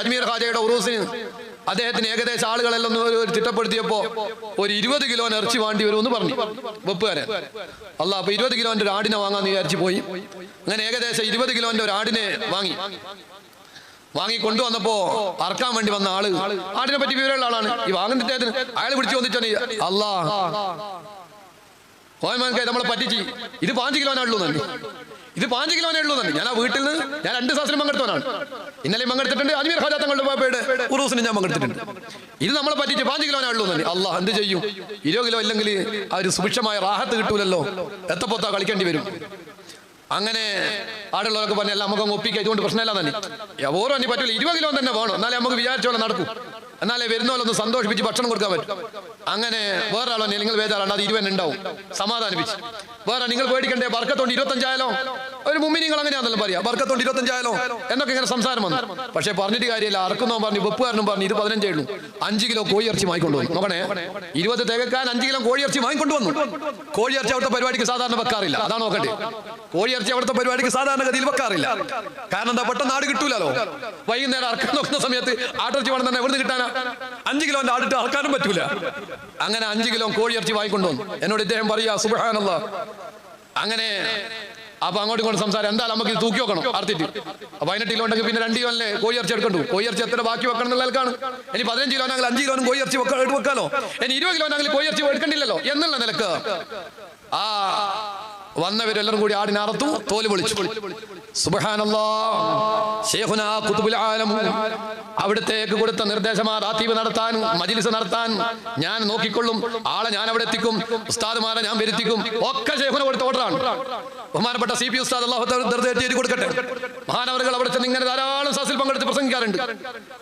അജ്മീർ ഹാജയുടെ ഉറൂസിന് അദ്ദേഹത്തിന് ഏകദേശം ആളുകളെല്ലാം തിട്ടപ്പെടുത്തിയപ്പോ ഒരു ഇരുപത് കിലോ ഇറച്ചി വാണ്ടി വരുമെന്ന് പറഞ്ഞു. വെപ്പുകാരൻ അല്ല അപ്പൊ ഇരുപത് കിലോന്റെ ഒരു ആടിനെ വാങ്ങാന്ന് വിചാരിച്ചു പോയി. അങ്ങനെ ഏകദേശം ഇരുപത് കിലോന്റെ ഒരു ആടിനെ വാങ്ങി. വാങ്ങി കൊണ്ടുവന്നപ്പോ അറക്കാൻ വേണ്ടി വന്ന ആൾ ആടിനെ പറ്റി വിവരമുള്ള ആളാണ്. ഈ വാങ്ങുന്ന അയാൾ പിടിച്ചു വന്നിട്ടാണ് അല്ലാ കോയമാൻകെ നമ്മളെ പറ്റിച്ച്. ഇത് പാഞ്ച് കിലോനാണുള്ളൂ തന്നെ ഇത് പാഞ്ച് കിലോനേ ഉള്ളൂ തന്നെ ഞാൻ ആ വീട്ടിൽ നിന്ന് ഞാൻ രണ്ട് സാഹസിലും പങ്കെടുത്തവനാണ്. ഇന്നലെ പങ്കെടുത്തിട്ടുണ്ട് അജ്മീർ ഹാജാ തങ്ങളുടെ പാപ്പയുടെ ഉറൂസിന് ഞാൻ പങ്കെടുത്തിട്ടുണ്ട്. ഇത് നമ്മളെ പറ്റിച്ച് പാഞ്ച് കിലോനേ ഉള്ളൂ തന്നെ അള്ളാഹ് എന്ത് ചെയ്യും? ഇരുപത് കിലോ ഇല്ലെങ്കിൽ ആ ഒരു സുഭിക്ഷമായ റാഹത്ത് കിട്ടൂലല്ലോ. എത്തപ്പൊത്താ കളിക്കേണ്ടി വരും? അങ്ങനെ ആടുള്ളവർക്ക് പറഞ്ഞ എല്ലാം നമുക്ക് ഒപ്പിക്കുക ഇതുകൊണ്ട് പ്രശ്നമില്ല തന്നെ ഓരോ അനി പറ്റില്ല ഇരുപത് കിലോ തന്നെ വേണം. എന്നാലേ നമുക്ക് വിചാരിച്ച പോലെ നടക്കും. എന്നാലേ ഒന്ന് സന്തോഷിപ്പിച്ച് ഭക്ഷണം കൊടുക്കാൻ പറ്റും. അങ്ങനെ വേറെ ആളോ നിങ്ങൾ വേദാറാണ് അത് ഇരുപതിനുണ്ടാവും സമാധാനിപ്പിച്ച്. വേറെ നിങ്ങൾ പേടിക്കണ്ടേ? വർക്കത്തോണ്ട്. ഇരുപത്തഞ്ചായാലോ? ഒരു മുമ്മിനിങ്ങൾ നിങ്ങൾ അങ്ങനെയാണെന്നല്ലോ പറയാ. വർക്കത്തോണ്ട് ഇരുപത്തഞ്ചായാലോ? എന്നൊക്കെ ഇങ്ങനെ സംസാരം വന്നു. പക്ഷേ പറഞ്ഞിട്ട് കാര്യമില്ല. അറക്കുന്നവൻ പറഞ്ഞു വെപ്പുകാരനും പറഞ്ഞു ഇത് പതിനഞ്ചേ ഉള്ളൂ. അഞ്ച് കിലോ കോഴി ഇറച്ചി വാങ്ങിക്കൊണ്ടു വന്നു. നോക്കണേ. ഇരുപത് തികക്കാൻ അഞ്ച് കിലോ കോഴി ഇറച്ചി വാങ്ങിക്കൊണ്ടു വന്നു. കോഴി ഇറച്ചി അവിടുത്തെ പരിപാടിക്ക് സാധാരണ വെക്കാറില്ല. അതാണ് നോക്കട്ടെ കോഴി ഇറച്ചി അവിടുത്തെ പരിപാടിക്ക് സാധാരണ ഗതിയിൽ വെക്കാറില്ല. കാരണം എന്താ പെട്ടെന്ന് ആട് കിട്ടൂലോ വൈകുന്നേരം അറക്കാൻ നോക്കുന്ന സമയത്ത് ആട്ടിറച്ചി വേണം തന്നെ എവിടുന്ന് കിട്ടാനാ? അഞ്ച് കിലോന്റെ ആടിട്ട് അറക്കാനും പറ്റൂല. അങ്ങനെ അഞ്ച് കിലോ കോഴി ഇറച്ചി വാങ്ങിക്കൊണ്ടു വന്നു. എന്നോട് ഇദ്ദേഹം പറയാ സുബഹാനല്ല. അങ്ങനെ അപ്പൊ അങ്ങോട്ടും ഇങ്ങോട്ട് സംസാരം. എന്തായാലും നമുക്ക് ഇത് തൂക്കി വെക്കണം. അറുത്തിട്ട് അപ്പൊ പതിനെട്ട് കിലോ ഉണ്ടെങ്കിൽ പിന്നെ രണ്ട് കിലോ അല്ലേ കോഴി എടുക്കണ്ടു. കോഴി ഇറച്ചി എത്ര ബാക്കി വെക്കണം എന്നുള്ളതാണ് ഇനി പതിനഞ്ച് കിലോ ആണെങ്കിൽ അഞ്ച് കിലോനും കോഴി ഇറച്ചി വെക്കാലോ? ഇനി ഇരുപത് കിലോ ആണെങ്കിൽ കോഴി ഇറച്ചി എടുക്കണ്ടില്ലല്ലോ എന്നുള്ള നിലയ്ക്ക്. ആ വന്നവരെല്ലാരും കൂടി ആടിനറത്തു തോൽ ഖുതുബുൽ ആലം അവിടത്തേക്ക് കൊടുത്ത നിർദ്ദേശമാ റാത്തീബ് നടത്താൻ മജിലിസ് നടത്താൻ ഞാൻ നോക്കിക്കൊള്ളും. ആളെ ഞാൻ അവിടെ എത്തിക്കും. ഉസ്താദുമാരെ ഞാൻ വരുത്തിക്കും. ഒക്കെ ശൈഖുന കൊടുത്ത ഓർഡറാണ് ബഹുമാനപ്പെട്ട സി പി ഉസ്താദ് അള്ളാഹു എഴുതി കൊടുക്കട്ടെ. മഹാനവറുകൾ അവിടെ ചെന്ന് ഇങ്ങനെ ധാരാളം സസിൽ പങ്കെടുത്ത് പ്രസംഗിക്കാറുണ്ട്.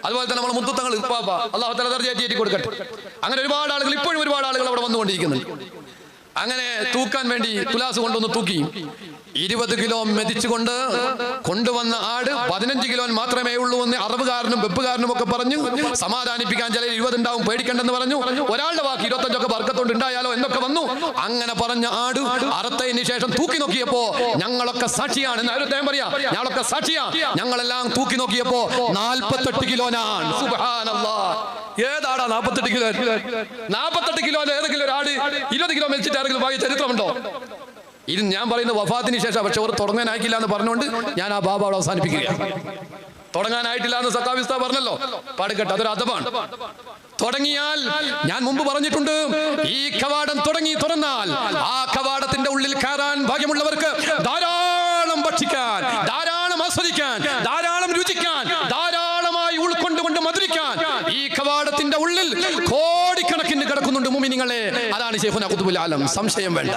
അതുപോലെ തന്നെ നമ്മൾ മുത്തുത്തങ്ങൾ അള്ളാഹു തല ദർജ എഴുതി കൊടുക്കട്ടെ. അങ്ങനെ ഒരുപാട് ആളുകൾ ഇപ്പോഴും ഒരുപാട് ആളുകൾ അവിടെ വന്നുകൊണ്ടിരിക്കുന്നുണ്ട്. അങ്ങനെ തൂക്കാൻ വേണ്ടി തുലാസ് കൊണ്ടൊന്ന് തൂക്കി. ഇരുപത് കിലോ മെതിച്ചുകൊണ്ട് കൊണ്ടുവന്ന ആട് പതിനഞ്ച് കിലോ മാത്രമേ ഉള്ളൂ എന്ന് അറബുകാരനും വെപ്പുകാരനും ഒക്കെ പറഞ്ഞു. സമാധാനിപ്പിക്കാൻ ചില ഇരുപത് ഉണ്ടാവും പേടിക്കണ്ടെന്ന് പറഞ്ഞു. ഒരാളുടെ വാക്ക് ഇരുപത്തഞ്ചൊക്കെ വർക്കത്തോണ്ട് ഉണ്ടായാലോ എന്നൊക്കെ വന്നു. അങ്ങനെ പറഞ്ഞ ആട് അറുത്തതിന് ശേഷം തൂക്കി നോക്കിയപ്പോ ഞങ്ങളൊക്കെ സാക്ഷിയാണ്. പറയാ. ഞങ്ങളൊക്കെ സാക്ഷിയാ. ഞങ്ങളെല്ലാം തൂക്കി നോക്കിയപ്പോ നാൽപ്പത്തെട്ട് കിലോനാണ്. ഏതാടാ നാൽപ്പത്തെട്ട് കിലോ? നാൽപ്പത്തെട്ട് കിലോ ഏതെങ്കിലും ഒരാട് ഇരുപത് കിലോ മെച്ചിട്ട് ആരെങ്കിലും ചരിത്രമുണ്ടോ? ഇത് ഞാൻ പറയുന്ന വഫാത്തിന് ശേഷം പക്ഷെ അവർ തുടങ്ങാനായിക്കില്ല എന്ന് പറഞ്ഞുകൊണ്ട് ഞാൻ ആ ബാബ അവിടെ അവസാനിപ്പിക്കുകയാണ്. തുടങ്ങാനായിട്ടില്ല എന്ന് സത്താവിസ്ത പറഞ്ഞല്ലോ. പാടിക്കട്ടെ അതൊരു അതമാണ് തുടങ്ങിയാൽ ഞാൻ മുമ്പ് പറഞ്ഞിട്ടുണ്ട് ഈ കവാടം തുടങ്ങി തുറന്നാൽ ആ കവാടത്തിന്റെ ഉള്ളിൽ കയറാൻ ഭാഗ്യമുള്ളവർക്ക് ധാരാളം ഭക്ഷിക്കാൻ ധാരാളം ആസ്വദിക്കാൻ ധാരാളം രുചിക്കാൻ ധാരാളമായി ഉൾക്കൊണ്ടുകൊണ്ട് മധുരിക്കാൻ ഈ കവാടത്തിന്റെ ഉള്ളിൽ കോടിക്കണക്കിന് കിടക്കുന്നുണ്ട് മുമിനിങ്ങളെ. അതാണ് ഷെയ്ഖുന ഖുതുബുൽ ആലം. സംശയം വേണ്ട.